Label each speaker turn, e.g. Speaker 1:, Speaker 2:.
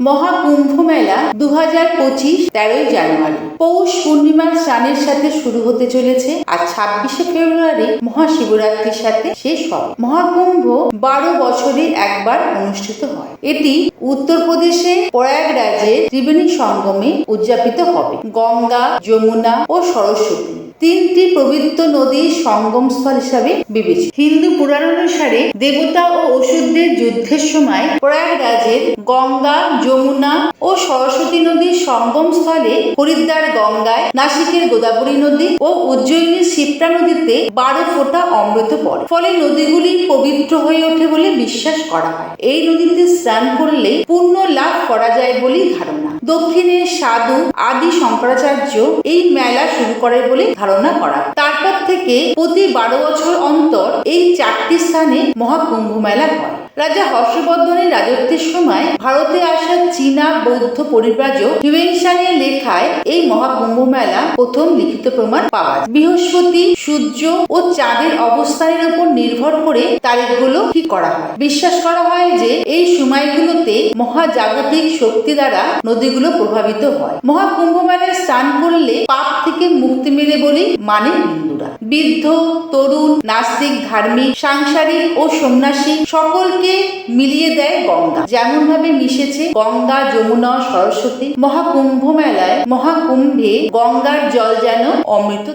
Speaker 1: মহাকুম্ভ মেলা দু হাজার পঁচিশ তেরোই জানুয়ারি। পৌষ পূর্ণিমার স্নানের সাথে শুরু হতে চলেছে আর ছাব্বিশে ফেব্রুয়ারি মহাশিবরাত্রির সাথে শেষ হবে। মহাকুম্ভ বারো বছরে একবার অনুষ্ঠিত হয়। এটি উত্তরপ্রদেশে প্রয়াগরাজের ত্রিবেণী সঙ্গমে উদযাপিত হবে। গঙ্গা, যমুনা ও সরস্বতী। তিনটি পবিত্র নদীর সঙ্গমস্থল হিসাবে বিবেচিত। হিন্দু পুরাণ অনুসারে দেবতা ও অসুরদের যুদ্ধের সময় প্রয়াগরাজের গঙ্গা, যমুনা ও সরস্বতী নদীর সঙ্গম স্থলে হরিদ্বার গঙ্গায়, নাসিকের গোদাবরী নদী ও উজ্জয়িনীর শিপ্রা নদীতে বারো ফোঁটা অমৃত পড়ে। ফলে নদীগুলি পবিত্র হয়ে ওঠে বলে বিশ্বাস করা হয়। এই নদীতে স্নান করলে পুণ্য লাভ করা যায় বলেই ধারণা। দক্ষিণে সাধু, আদি শঙ্করাচার্য এই মেলা শুরু করে বলে ধারণা করা তারপর থেকে প্রতি বারো বছর অন্তর এই চারটি স্থানে মহাকুম্ভ মেলা হয়। রাজা হর্ষবর্ধনের রাজত্বের সময় ভারতে আসা চীনা বৌদ্ধ পরিব্রাজক হিউয়েনসাংয়ের লেখায় এই মহাকুম্ভ মেলা প্রথম লিখিত প্রমাণ পাওয়া যায়। বৃহস্পতি, সূর্য ও চাঁদের অবস্থানের উপর নির্ভর করে তারিখগুলো ঠিক করা হয়। বিশ্বাস করা হয় যে এই সময়গুলোতে মহাজাগতিক শক্তি দ্বারা নদীগুলো প্রভাবিত হয়। মহাকুম্ভ মেলায় স্নান করলে পাপ থেকে মুক্তি মেলে বলেই মানে বৃদ্ধ, তরুণ, নাস্তিক, ধার্মিক, সাংসারিক ও সন্ন্যাসী সকলকে মিলিয়ে দেয় গঙ্গা যেমন ভাবে মিশেছে গঙ্গা, যমুনা, সরস্বতী মহাকুম্ভ মেলায়, মহাকুম্ভে গঙ্গার জল যেন অমৃত।